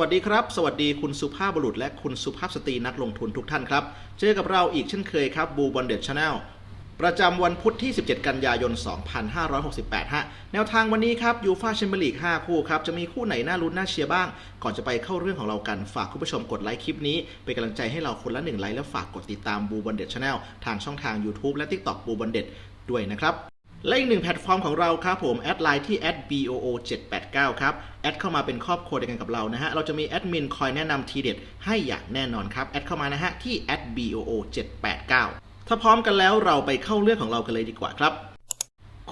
วัสดีครับ สวัสดีคุณสุภาพบุรุษและคุณสุภาพสตรีนักลงทุนทุกท่านครับ เจอกับเราอีกเช่นเคยครับบูบอลเด็ดชาแนลประจำวันพุธที่ 17 กันยายน 2568 ฮะ แนวทางวันนี้ครับยูฟาแชมเปี้ยนลีก 5 คู่ครับ จะมีคู่ไหนน่าลุ้นน่าเชียร์บ้าง ก่อนจะไปเข้าเรื่องของเรากัน ฝากคุณผู้ชมกดไลค์คลิปนี้ เป็นกำลังใจให้เราคนละหนึ่งไลค์และฝากกดติดตามบูบอลเด็ดชาแนลทางช่องทาง YouTube และ TikTok บูบอลเด็ดด้วยนะครับ และอีกหนึ่งแพลตฟอร์มของเราครับผม แอดไลน์ที่ @boo 789 ครับ แอดเข้ามาเป็นครอบครัวเดียวกันกับเรานะฮะ เราจะมีแอดมินคอยแนะนำทีเด็ดให้อย่างแน่นอนครับ แอดเข้ามานะฮะที่ @boo 789 ถ้าพร้อมกันแล้วเราไปเข้าเรื่องของเรากันเลยดีกว่าครับ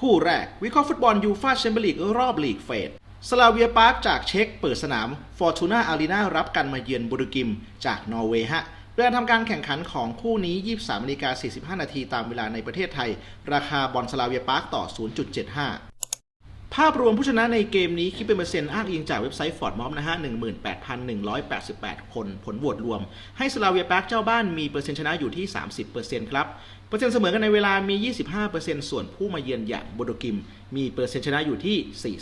คู่แรก วิเคราะห์ฟุตบอลยูฟาแชมเปี้ยนลีกรอบลีกเฟสสลาเวียปาร์คจากเช็กเปิดสนามฟอร์ตูน่าอารีนารับกันมาเยือนบุรกิมจากนอร์เวย์ฮะ เวลาทำการแข่งขันของคู่นี้ 23นาฬิกา45 นาทีตามเวลาในประเทศไทย ราคาบอลสลาเวียปาร์คต่อ 0.75ภาพรวมผู้ชนะในเกมนี้คิดเป็นเปอร์เซ็นต์อ้างอิงจากเว็บไซต์ฟอร์ดมอมนะฮะ 18,188 คน ผลโหวตรวม ให้สลาเวียปาร์คเจ้าบ้านมีเปอร์เซ็นต์ชนะอยู่ที่ 30%ครับ เปอร์เซ็นต์เสมอกันในเวลามี 25%ส่วนผู้มาเยือนอย่างโบโดกิม มีเปอร์เซ็นต์ชนะอยู่ที่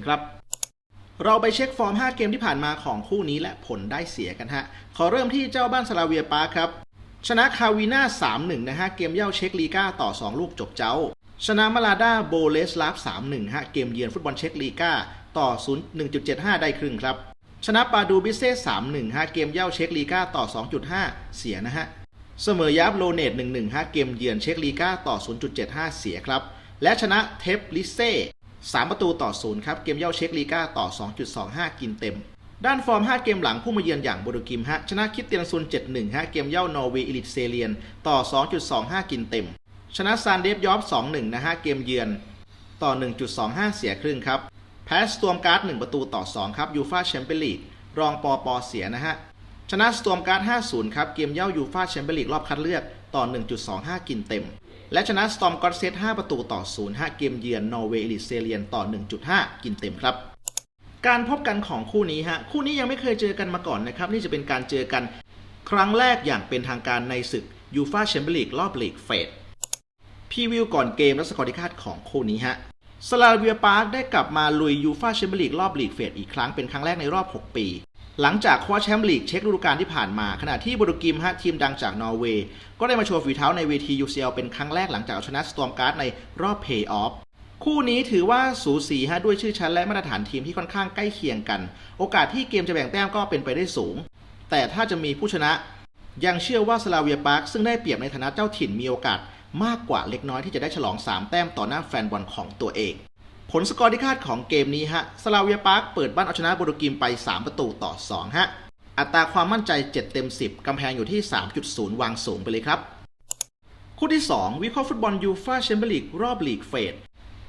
45%ครับ เราไปเช็คฟอร์ม 5 เกมที่ผ่านมาของคู่นี้และผลได้เสียกันฮะ ขอเริ่มที่เจ้าบ้านสลาเวียปาร์ครับ ชนะคาวีนา3-1นะฮะ เกมเย่าเช็คลีกาต่อ 2 ลูกจบเจ้า ชนะมาลาดาโบเลสลาฟ3-1ฮะ เกมเยือนฟุตบอลเช็คลีกาต่อ 0 1.75 ได้ครึ่งครับ ชนะปาดูบิเซ่3-1ฮะ เกมเย่าเช็คลีกาต่อ 2.5 เสียนะฮะ เสมอยับโลเนต1-1ฮะ เกมเยือนเช็คลีกาต่อ 0.75 เสียครับ และชนะเทปลิเซ่ 3 ประตูต่อ0ครับ เกมเย่าเช็คลีกาต่อ 2.25 กินเต็ม ด้านฟอร์ม 5 เกมหลังผู้มาเยือนอย่างโบโดกิมฮะ ชนะคิดเตียนซุน 7-1 ฮะ เกมเย่านอร์เวย์อิลิทเซเลียน ต่อ 2.25 กินเต็ม ชนะซานเดฟยอฟ 2-1 นะฮะ เกมเยือน ต่อ 1.25 เสียครึ่งครับ แพ้สตวมการ์ด 1 ประตูต่อ 2 ครับ ยูฟาแชมเปี้ยนลีก รองปอปอเสียนะฮะ ชนะสตวมการ์ด 5-0 ครับ เกมเย่ายูฟาแชมเปี้ยนลีกรอบคัดเลือก ต่อ 1.25 กินเต็ม และชนะสตอมกอตเซต5ประตูต่อ0 5เกมเยือนนอร์เวย์อิลิเซเลียนต่อ 1.5 กินเต็มครับ การพบกันของคู่นี้ฮะ คู่นี้ยังไม่เคยเจอกันมาก่อนนะครับ นี่จะเป็นการเจอกันครั้งแรกอย่างเป็นทางการในศึกยูฟาแชมเปี้ยนลีกรอบลีกเฟสพีวิวก่อนเกมและสกอร์ที่คาดของคู่นี้ฮะสลาเวียปาร์คได้กลับมาลุยยูฟาแชมเปี้ยนลีกรอบลีกเฟสอีกครั้งเป็นครั้งแรกในรอบ 6 ปี หลังจากคว้าแชมป์ลีกเช็คฤดูกาลที่ผ่านมา ขณะที่บุรุกิมฮะทีมดังจากนอร์เวย์ ก็ได้มาโชว์ฝีเท้าในเวที UCL เป็นครั้งแรกหลังจากเอาชนะสตอมการ์ดในรอบเพย์ออฟคู่นี้ถือว่าสูสีฮะด้วยชื่อชั้นและมาตรฐานทีมที่ค่อนข้างใกล้เคียงกัน โอกาสที่เกมจะแบ่งแต้มก็เป็นไปได้สูง แต่ถ้าจะมีผู้ชนะ ยังเชื่อว่าสลาเวียปาร์คซึ่งได้เปรียบในฐานะเจ้าถิ่นมีโอกาส มากกว่าเล็กน้อยที่จะได้ฉลอง 3 แต้มต่อหน้าแฟนบอลของตัวเอง ผลสกอร์ที่คาดของเกมนี้ฮะสลาเวียปาร์คเปิดบ้านเอาชนะบโดกิมไป 3 ประตูต่อ 2 ฮะ อัตราความมั่นใจ 7 เต็ม 10 กำแพงอยู่ที่ 3.0 วางสูงไปเลยครับ คู่ที่ 2 วิเคราะห์ฟุตบอลยูฟาแชมเปี้ยนลีกรอบลีกเฟส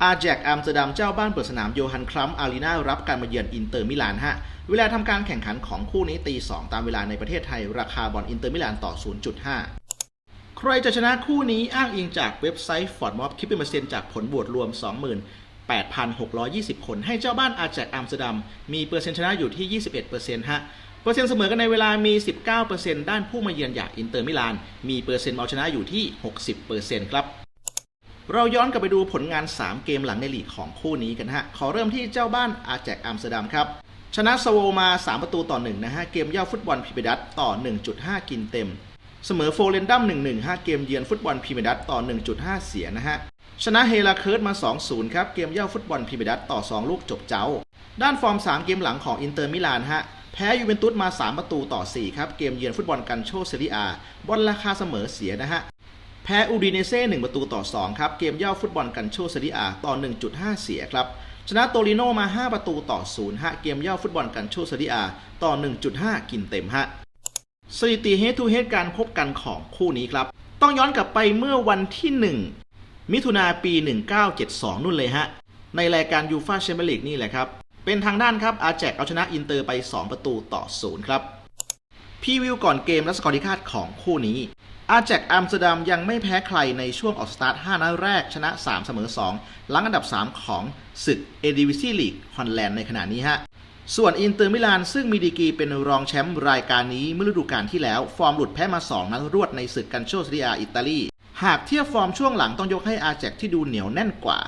อาแจกอัมสเตอร์ดัมเจ้าบ้านเปิดสนามโยฮันครัมอารีนารับการมาเยือนอินเตอร์มิลานฮะ เวลาทำการแข่งขันของคู่นี้ตี2ตามเวลาในประเทศไทย ราคาบอลอินเตอร์มิลานต่อ 0.5 ใครจะชนะคู่นี้อ้างอิงจากเว็บไซต์ฟอร์ดมอบคิดเป็นเปอร์เซ็นต์จากผลบวชรวม 8,620 คน ให้เจ้าบ้านอาแจกอัมสเตอร์ดัมมีเปอร์เซ็นต์ชนะอยู่ที่ 21%ฮะเปอร์เซ็นต์เสมอกันในเวลามี 19%ด้านผู้มาเยือนอย่างอินเตอร์มิลาน มีเปอร์เซ็นต์เอาชนะอยู่ที่ 60%ครับ เราย้อนกลับไปดูผลงาน 3 เกมหลังในลีกของคู่นี้กันฮะ ขอเริ่มที่เจ้าบ้านอาแจกอัมสเตอร์ดัมครับ ชนะสโวมา 3 ประตูต่อ 1 นะฮะ เกมเย่าฟุตบอลพิเมดัสต่อ 1.5 กินเต็ม เสมอโฟเรนดัม1-1 5 เกมเยือนฟุตบอลพิเมดัสต่อ 1.5 เสียนะฮะ ชนะเฮลาเคิร์ดมา 2-0 ครับ เกมเย่าฟุตบอลพิเมดัสต่อ 2 ลูกจบเจ้า ด้านฟอร์ม 3 เกมหลังของอินเตอร์มิลานฮะ แพ้ยูเวนตุสมา 3 ประตูต่อ 4 ครับ เกมเยือนฟุตบอลกันโชเซรียบอลราคาเสมอเสียนะฮะ แพ้อูดิเนเซ่ 1 ประตูต่อ 2 ครับ เกมเย่าฟุตบอลกันโชเซรียต่อ 1.5 เสียครับ ชนะโตริโนมา 5 ประตูต่อ 0 ฮะ เกมเย่าฟุตบอลกันโชเซรียต่อ 1.5 กินเต็มฮะ สถิติเฮดทูเฮดการพบกันของคู่นี้ครับ ต้องย้อนกลับไปเมื่อวันที่ 1 มิถุนาปี 1972 นู่นเลยฮะ ในรายการยูฟาแชมเปี้ยนลีกนี่แหละครับ เป็นทางด้านครับอาแจกเอาชนะอินเตอร์ไป 2 ประตูต่อ0ครับพรีวิวก่อนเกมและสกอร์ที่คาดของคู่นี้ อาแจกอัมสเตอร์ดัมยังไม่แพ้ใครในช่วงออกสตาร์ท 5 นัดแรกชนะ 3 เสมอ2หลังอันดับ 3 ของศึกเอดิวิซีลีกฮอลแลนด์ในขณะนี้ฮะ ส่วนอินเตอร์มิลานซึ่งมีดีกีเป็นรองแชมป์รายการนี้เมื่อฤดูกาลที่แล้ว ฟอร์มหลุดแพ้มา 2 นัดรวดในศึกกันโชซีอาอิตาลี หากเทียบฟอร์มช่วงหลังต้องยกให้อาแจกที่ดูเหนียวแน่นกว่า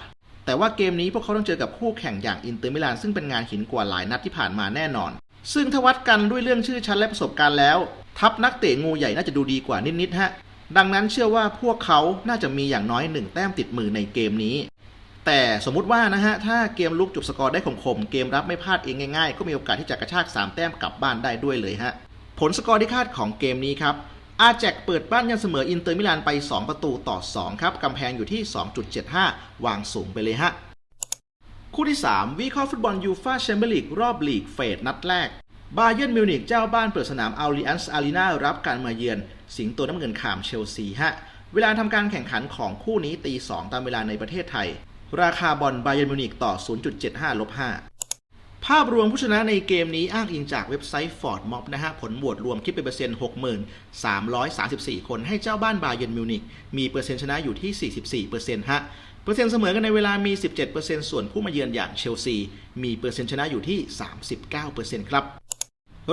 แต่ว่าเกมนี้พวกเขาต้องเจอกับคู่แข่งอย่างอินเตอร์มิลานซึ่งเป็นงานหินกว่าหลายนัดที่ผ่านมาแน่นอน ซึ่งถ้าวัดกันด้วยเรื่องชื่อชั้นและประสบการณ์แล้ว ทัพนักเตะงูใหญ่น่าจะดูดีกว่านิดๆฮะ ดังนั้นเชื่อว่าพวกเขาน่าจะมีอย่างน้อยหนึ่งแต้มติดมือในเกมนี้ แต่สมมุติว่านะฮะถ้าเกมลุกจบสกอร์ได้คมๆเกมรับไม่พลาดเองง่ายๆ ก็มีโอกาสที่จะกระชาก3แต้มกลับบ้านได้ด้วยเลยฮะผลสกอร์ที่คาดของเกมนี้ครับ อาแจกเปิดบ้านยันเสมออินเตอร์มิลานไป 2 ประตูต่อ 2 ครับ กำแพงอยู่ที่ 2.75 วางสูงไปเลยฮะ คู่ที่ 3 วิเคราะห์ฟุตบอลยูฟาแชมเปี้ยนลีกรอบลีกเฟสนัดแรก บาเยิร์นมิวนิกเจ้าบ้านเปิดสนามอัลลิอันส์อารีนารับการมาเยือน สิงโตน้ำเงินขามเชลซีฮะ เวลาทำการแข่งขันของคู่นี้ตี 2 ตามเวลาในประเทศไทย ราคาบอลบาเยิร์นมิวนิกต่อ 0.75ลบ5 ภาพรวมผู้ชนะในเกมนี้อ้างอิงจากเว็บไซต์ Ford Mob นะฮะ ผลโหวตรวมคิดเป็นเปอร์เซ็นต์60,334 คน ให้เจ้าบ้านบาเยิร์นมิวนิกมีเปอร์เซ็นต์ชนะอยู่ที่ 44%ฮะ เปอร์เซ็นต์เสมอกันในเวลามี 17%ส่วนผู้มาเยือนอย่างเชลซี มีเปอร์เซ็นต์ชนะอยู่ที่ 39%ครับ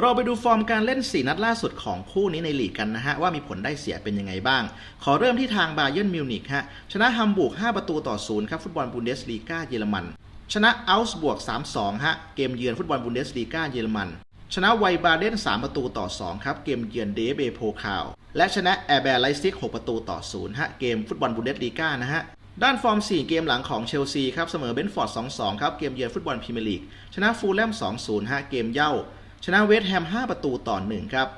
เราไปดูฟอร์มการเล่น 4 นัดล่าสุดของคู่นี้ในลีกกันนะฮะ ว่ามีผลได้เสียเป็นยังไงบ้าง ขอเริ่มที่ทางบาเยิร์นมิวนิกฮะชนะฮัมบูร์ก 5 ประตูต่อ 0 ครับฟุตบอลบุนเดสลีกาเยอรมัน ชนะอัลส์บวก 3-2 ฮะ เกมเยือนฟุตบอลบุนเดสลีกาเยอรมัน ชนะไวบาเดน 3 ประตูต่อ 2 ครับ เกมเยือนเดเบโพคาว และชนะแอร์แบร์ไลซิก 6 ประตูต่อ 0 ฮะ เกมฟุตบอลบุนเดสลีกานะฮะ ด้านฟอร์ม 4 เกมหลังของเชลซีครับ เสมอเบนฟอร์ด 2-2 ครับ เกมเยือนฟุตบอลพรีเมียร์ลีก ชนะฟูลแลม 2-0 ฮะ เกมเย่า ชนะเวสต์แฮม 5 ประตูต่อ 1 ครับ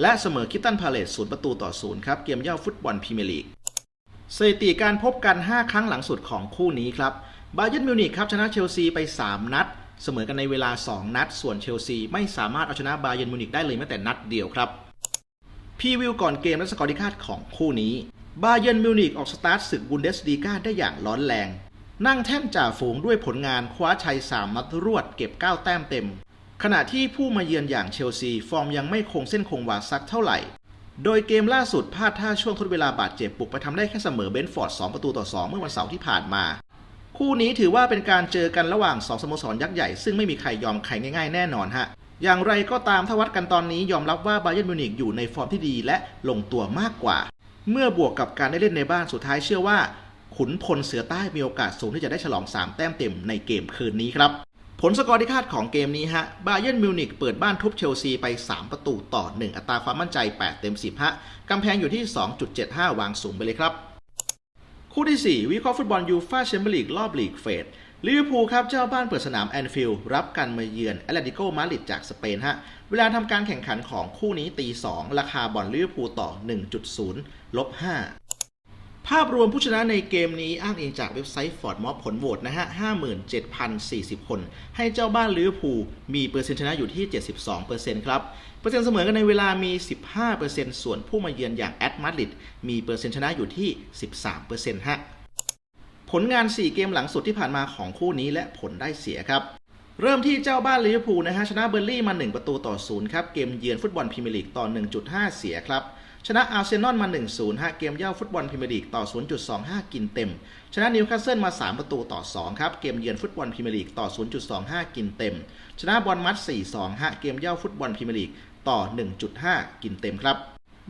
และเสมอคิตตันพาเลต0ประตูต่อ 0 ครับ เกมเย่าฟุตบอลพรีเมียร์ลีก สถิติการพบกัน 5 ครั้งหลังสุดของคู่นี้ครับ บาเยิร์นมิวนิกครับชนะเชลซีไป 3 นัด เสมอกันในเวลา 2 นัด ส่วนเชลซีไม่สามารถเอาชนะบาเยิร์นมิวนิกได้เลยแม้แต่นัดเดียวครับพีวิวก่อนเกมและสกอร์ที่คาดของคู่นี้ บาเยิร์นมิวนิกออกสตาร์ทศึกบุนเดสลีกาได้อย่างร้อนแรง นั่งแท่นจ่าฝูงด้วยผลงานคว้าชัย 3 นัดรวดเก็บ 9 แต้มเต็ม ขณะที่ผู้มาเยือนอย่างเชลซีฟอร์มยังไม่คงเส้นคงวาสักเท่าไหร่ โดยเกมล่าสุดพลาดท่าช่วงทดเวลาบาดเจ็บ ปุกไปทำได้แค่เสมอเบนฟอร์ด 2 ประตูต่อ 2 เมื่อวันเสาร์ที่ผ่านมา คู่นี้ถือว่าเป็นการเจอกันระหว่าง2สโมสรยักษ์ใหญ่ ซึ่งไม่มีใครยอมใครง่ายๆแน่นอนฮะอย่างไรก็ตามถ้าวัดกันตอนนี้ยอมรับว่าบาเยิร์นมิวนิกอยู่ในฟอร์มที่ดีและลงตัวมากกว่า เมื่อบวกกับการได้เล่นในบ้านสุดท้ายเชื่อว่า ขุนพลเสือใต้มีโอกาสสูงที่จะได้ฉลอง 3 แต้มเต็มในเกมคืนนี้ครับ ผลสกอร์ที่คาดของเกมนี้ฮะบาเยิร์นมิวนิกเปิดบ้านทุบเชลซีไป 3 ประตูต่อ 1 อัตราความมั่นใจ 8 เต็ม10ฮะกำแพงอยู่ที่ 2.75 วางสูงไปเลยครับ คู่ที่ 4 วิเคราะห์ฟุตบอลยูฟาแชมเปี้ยนลีกรอบลีกเฟสลิเวอร์พูลครับ เจ้าบ้านเปิดสนามแอนฟิลด์รับการมาเยือนแอตเลติโกมาดริดจากสเปนฮะ เวลาทำการแข่งขันของคู่นี้ตี 2 ราคาบอลลิเวอร์พูลต่อ 1.0ลบ5 ภาพรวมผู้ชนะในเกมนี้อ้างอิงจากเว็บไซต์ฟอร์ดมอผลโหวตนะฮะ 57,040 คน ให้เจ้าบ้านลิเวอร์พูลมีเปอร์เซ็นต์ชนะอยู่ที่ 72%ครับ เปอร์เซ็นต์เสมอกันในเวลามี 15%ส่วนผู้มาเยือนอย่างแอตมาดริดมีเปอร์เซ็นต์ชนะอยู่ที่ 13%ฮะ ผลงาน 4 เกมหลังสุดที่ผ่านมาของคู่นี้และผลได้เสียครับเริ่มที่เจ้าบ้านลิเวอร์พูลนะฮะชนะเบอร์ลี่มา 1 ประตูต่อ 0 ครับ เกมเยือนฟุตบอลพรีเมียร์ลีกต่อ 1.5 เสียครับ ชนะอาร์เซนอลมา 1-0ฮะเกมเย่าฟุตบอลพรีเมียร์ลีกต่อ 0.25 กินเต็ม ชนะนิวคาสเซิลมา 3 ประตูต่อ 2 ครับ เกมเยือนฟุตบอลพรีเมียร์ลีกต่อ 0.25 กินเต็ม ชนะบอลมัด 4-2 ฮะเกมเย่าฟุตบอลพรีเมียร์ลีกต่อ 1.5 กินเต็มครับ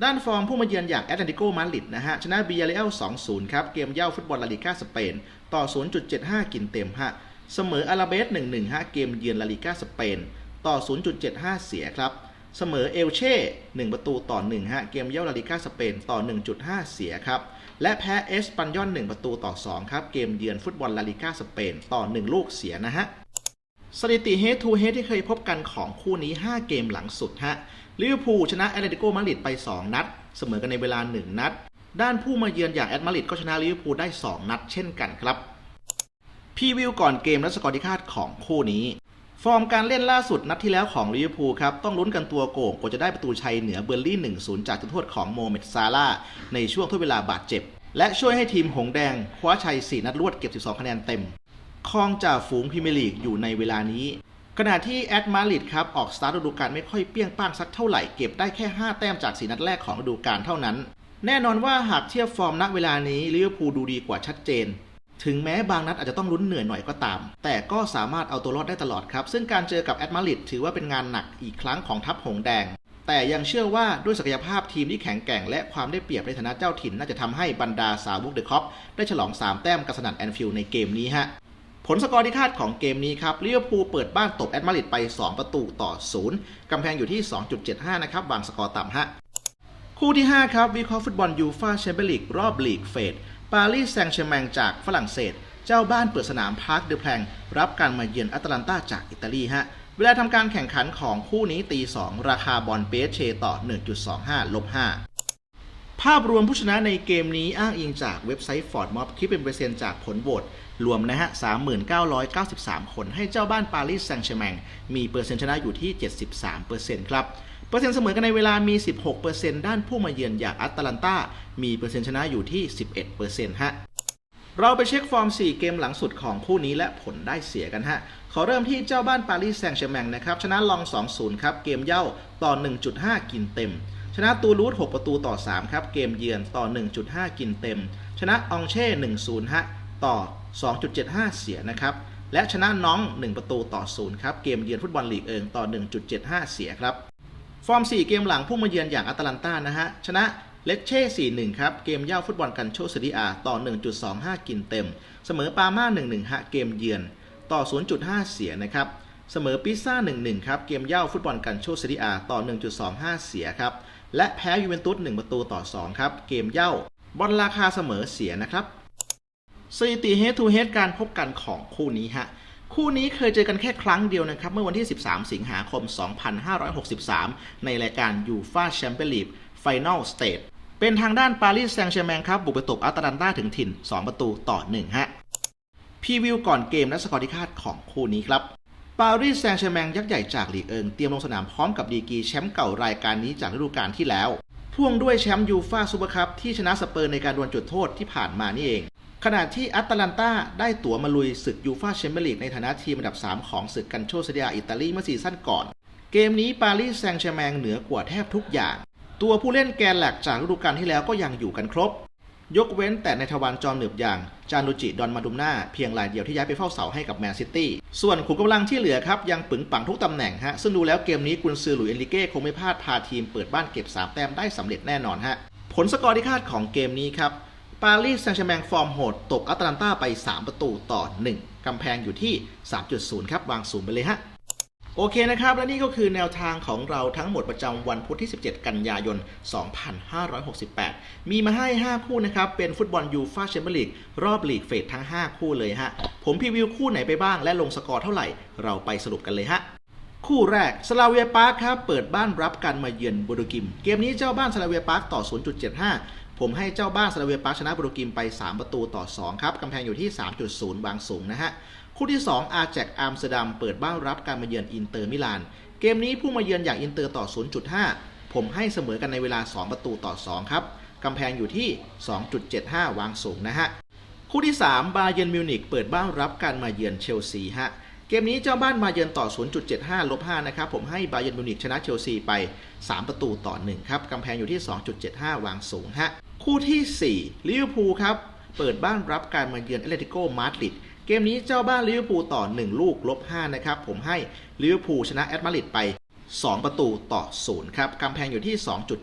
ด้านฟอร์มผู้มาเยือนอย่างแอตเลติโกมาดริดนะฮะชนะบียาเรล2-0 ครับ เกมเย่าฟุตบอลลาลิก้าสเปนต่อ 0.75 กินเต็มฮะเสมออาราเบส 1-1 ฮะ เกมเยือนลาลิก้าสเปนต่อ 0.75 เสียครับ เสมอเอลเช่1ประตูต่อ1ฮะเกมเย่าลาลิก้าสเปนต่อ 1.5 เสียครับและแพ้เอสปันยอน 1 ประตูต่อ 2 ครับ เกมเยือนฟุตบอลลาลิก้าสเปนต่อ 1 ลูกเสียนะฮะสถิติเฮดทูเฮดที่เคยพบกันของคู่นี้ 5 เกมหลังสุดฮะลิเวอร์พูลชนะแอตเลติโกมาดริดไป 2 นัด เสมอกันในเวลา 1 นัด ด้านผู้มาเยือนอย่างแอตมาดริดก็ชนะลิเวอร์พูลได้ 2 นัดเช่นกันครับพรีวิวก่อนเกมและสกอร์ที่คาดของคู่นี้ ฟอร์มการเล่นล่าสุดนัดที่แล้วของลิเวอร์พูลครับ ต้องลุ้นกันตัวโก่งกว่าจะได้ประตูชัยเหนือเบอร์ลี่ 1-0 จากจุดโทษของโมเมดซาร่าในช่วงทดเวลาบาดเจ็บ และช่วยให้ทีมหงแดง คว้าชัย 4 นัดรวดเก็บ 12 คะแนนเต็มครองจ่าฝูงพรีเมียร์ลีกอยู่ในเวลานี้ ขณะที่แอตมาริดครับ ออกสตาร์ทฤดูกาลไม่ค่อยเปี้ยงป้างสักเท่าไหร่เก็บได้แค่ 5 แต้มจาก 4 นัดแรกของฤดูกาลเท่านั้น แน่นอนว่าหากเทียบฟอร์มณเวลานี้ลิเวอร์พูลดูดีกว่าชัดเจน ถึงแม้บางนัดอาจจะต้องลุ้นเหนื่อยหน่อยก็ตาม แต่ก็สามารถเอาตัวรอดได้ตลอดครับ ซึ่งการเจอกับแอตมาริดถือว่าเป็นงานหนักอีกครั้งของทัพหงแดง แต่ยังเชื่อว่าด้วยศักยภาพทีมที่แข็งแกร่ง และความได้เปรียบในฐานะเจ้าถิ่นน่าจะทำให้บรรดาสาวกเดอะคอปได้ฉลอง 3 แต้มกับสนันแอนฟิลในเกมนี้ฮะผลสกอร์ที่คาดของเกมนี้ครับลิเวอร์พูลเปิดบ้านตบแอตมาริดไป 2 ประตูต่อ 0กำแพงอยู่ที่ 2.75 นะครับวางสกอร์ต่ำฮะคู่ที่ 5 ครับวิเคราะห์ฟุตบอลยูฟาแชมเปี้ยนลีกรอบลีกเฟด ปารีสแซงต์แชร์แมงจากฝรั่งเศส เจ้าบ้านเปิดสนามพาร์คเดอแพลงรับการมาเยือนอัตแลนตาจากอิตาลีฮะเวลาทำการแข่งขันของคู่นี้ตี 2 ราคาบอลเปเชต่อ 1.25ลบ5ภาพรวมผู้ชนะในเกมนี้อ้างอิงจากเว็บไซต์ Ford Mob คิดเป็นเปอร์เซ็นต์จากผลโหวตรวมนะฮะ 3993 คนให้เจ้าบ้านปารีสแซงต์แชร์แมงมีเปอร์เซ็นต์ชนะอยู่ที่ 73%ครับ เปอร์เซ็นต์เสมอกันในเวลามี 16%ด้านผู้มาเยือนอย่างอัตแลนตา มีเปอร์เซ็นต์ชนะอยู่ที่ 11%ฮะเราไปเช็คฟอร์ม 4 เกมหลังสุดของคู่นี้และผลได้เสียกันฮะ ขอเริ่มที่เจ้าบ้านปารีสแซงต์แชร์แมงนะครับ ชนะลอง 2-0 ครับ เกมเย่าต่อ 1.5 กินเต็ม ชนะตูรูท6ประตูต่อ 3 ครับ เกมเยือนต่อ 1.5 กินเต็ม ชนะองเช่ 1-0 ฮะ ต่อ 2.75 เสียนะครับ และชนะน้อง 1 ประตูต่อ 0 ครับ เกมเยือนฟุตบอลลีกเอิงต่อ 1.75 เสียครับ ฟอร์ม 4 เกมหลังผู้มาเยือนอย่างอัตแลนตานะฮะ ชนะเลเช่4-1 ครับ เกมเย่าฟุตบอลกันโชซดีอาต่อ 1.25 กินเต็ม เสมอปาม่า 1-1 ฮะ เกมเยือนต่อ 0.5 เสียนะครับ เสมอปิซ่า 1-1 ครับ เกมเย่าฟุตบอลกันโชซดีอาต่อ 1.25 เสียครับ และแพ้ยูเวนตุส 1 ประตูต่อ 2 ครับ เกมเย่าบอลราคาเสมอเสียนะครับสถิติเฮดทูเฮดการพบกันของคู่นี้ฮะ คู่นี้เคยเจอกันแค่ครั้งเดียวนะครับ เมื่อวันที่ 13 สิงหาคม 2563 ในรายการยูฟาแชมเปี้ยนลีกไฟนอลสเตจเป็นทางด้านปารีสแซงต์แชร์แมงครับ บุกไปตบอัตแลนตาถึงถิ่น 2 ประตูต่อ 1 ฮะพรีวิวก่อนเกมและสกอร์ที่คาดของคู่นี้ครับปารีสแซงต์แชร์แมงยักษ์ใหญ่จากลีกเอิงเตรียมลงสนามพร้อมกับดีกีแชมป์เก่ารายการนี้จากฤดูกาลที่แล้วพ่วงด้วยแชมป์ยูฟาซูเปอร์คัพที่ชนะสเปอร์ในการดวลจุดโทษที่ผ่านมานี่เอง ขณะที่อัตแลนตาได้ตั๋วมาลุยศึกยูฟาแชมเปี้ยนลีกในฐานะทีมอันดับ 3 ของศึกกันโชซเดียอิตาลีเมื่อซีซั่นก่อน เกมนี้ปารีสแซงต์แชร์แมงเหนือกว่าแทบทุกอย่าง ตัวผู้เล่นแกนหลักจากฤดูกาลที่แล้วก็ยังอยู่กันครบ ยกเว้นแต่ในทวารจอมหนึบอย่าง จานุจิดอนมาดุมนาเพียงรายเดียวที่ย้ายไปเฝ้าเสาให้กับแมนซิตี้ ส่วนขุมกำลังที่เหลือครับยังปึงปังทุกตำแหน่งฮะซึ่งดูแล้วเกมนี้กุนซือหลุยเอนริเก้คงไม่พลาดพาทีมเปิดบ้านเก็บ3แต้มได้สำเร็จแน่นอนฮะผลสกอร์ที่คาดของเกมนี้ครับ ปารีสแซงต์แชร์แมงฟอร์มโหด ตกอัตแลนตาไป 3 ประตูต่อ 1 กำแพงอยู่ที่ 3.0 ครับ วางสูงไปเลยฮะ โอเคนะครับ และนี่ก็คือแนวทางของเราทั้งหมดประจำวันพุธที่ 17 กันยายน 2568 มีมาให้ 5 คู่นะครับ เป็นฟุตบอลยูฟ่าแชมเปี้ยนลีกรอบลีกเฟสทั้ง 5 คู่เลยฮะ ผมพรีวิวคู่ไหนไปบ้างและลงสกอร์เท่าไหร่ เราไปสรุปกันเลยฮะคู่แรกสลาเวียปาร์คครับเปิดบ้านรับการมาเยือนบูโดกิม เกมนี้เจ้าบ้านสลาเวียปาร์คต่อ 0.75 ผมให้เจ้าบ้านสลาเวียปาร์ชนะบูกิมไป 3 ประตูต่อ 2 ครับ กำแพงอยู่ที่ 3.0 วางสูงนะฮะ คู่ที่ 2 อาแจกอัมสเตอร์ดัมเปิดบ้านรับการมาเยือนอินเตอร์มิลาน เกมนี้ผู้มาเยือนอย่างอินเตอร์ต่อ 0.5 ผมให้เสมอกันในเวลา 2 ประตูต่อ 2 ครับ กำแพงอยู่ที่ 2.75 วางสูงนะฮะ คู่ที่ 3 บาเยนมิวนิกเปิดบ้านรับการมาเยือนเชลซีฮะเกมนี้เจ้าบ้านมาเยือนต่อ 0.75 ลบ 5 นะครับ ผมให้บาเยนมิวนิกชนะเชลซีไป 3 ประตูต่อ 1 ครับ กำแพงอยู่ที่ 2.75 วางสูงฮะ คู่ที่4ลิเวอร์พูลครับ เปิดบ้านรับการมาเยือนเอตเลติโกมาดริดเกมนี้เจ้าบ้านลิเวอร์พูลต่อ 1 ลูกลบ5นะครับ ผมให้ลิเวอร์พูลชนะแอตมาดริดไป 2 ประตูต่อ 0 ครับกำแพงอยู่ที่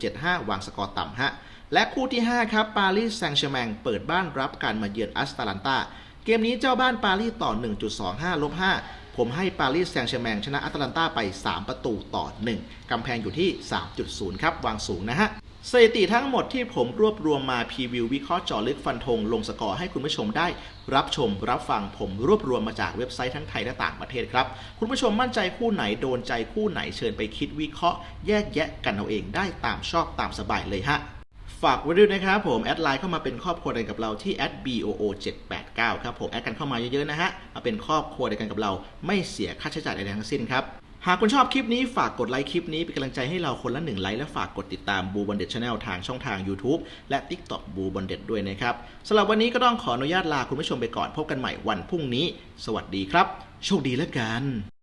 2.75 วางสกอร์ต่ำฮะและคู่ที่ 5 ครับ ปารีสแซงต์แชร์แมงเปิดบ้านรับการมาเยือนอัสตาลันตาเกมนี้เจ้าบ้านปารีสต่อ 1.25 ลบ 5 ผมให้ปารีสแซงต์แชร์แมงชนะอัตแลนตาไป 3 ประตูต่อ 1 กำแพงอยู่ที่ 3.0 ครับ วางสูงนะฮะ สถิติทั้งหมดที่ผมรวบรวมมาพรีวิววิเคราะห์เจาะลึกฟันธงลงสกอร์ให้คุณผู้ชมได้ รับชมรับฟังผมรวบรวมมาจากเว็บไซต์ทั้งไทยและต่างประเทศครับ คุณผู้ชมมั่นใจคู่ไหนโดนใจคู่ไหนเชิญไปคิดวิเคราะห์ แยกแยะกันเอาเองได้ตามชอบตามสบายเลยฮะฝากไว้ด้วยนะครับผม แอดไลน์เข้ามาเป็นครอบครัวเดียวกับเราที่ @boo 789 ครับผม แอดกันเข้ามาเยอะๆนะฮะมาเป็นครอบครัวเดียวกันกับเราไม่เสียค่าใช้จ่ายใดๆทั้งสิ้นครับ หากคุณชอบคลิปนี้ฝากกดไลค์คลิปนี้เป็นกำลังใจให้เราคนละหนึ่งไลค์และฝากกดติดตามบูบอนเด็ดชาแนลทางช่องทาง YouTube และ TikTok บูบอนเด็ดด้วยนะครับสำหรับวันนี้ก็ต้องขออนุญาตลาคุณผู้ชมไปก่อนพบกันใหม่วันพรุ่งนี้ สวัสดีครับ โชคดีแล้วกัน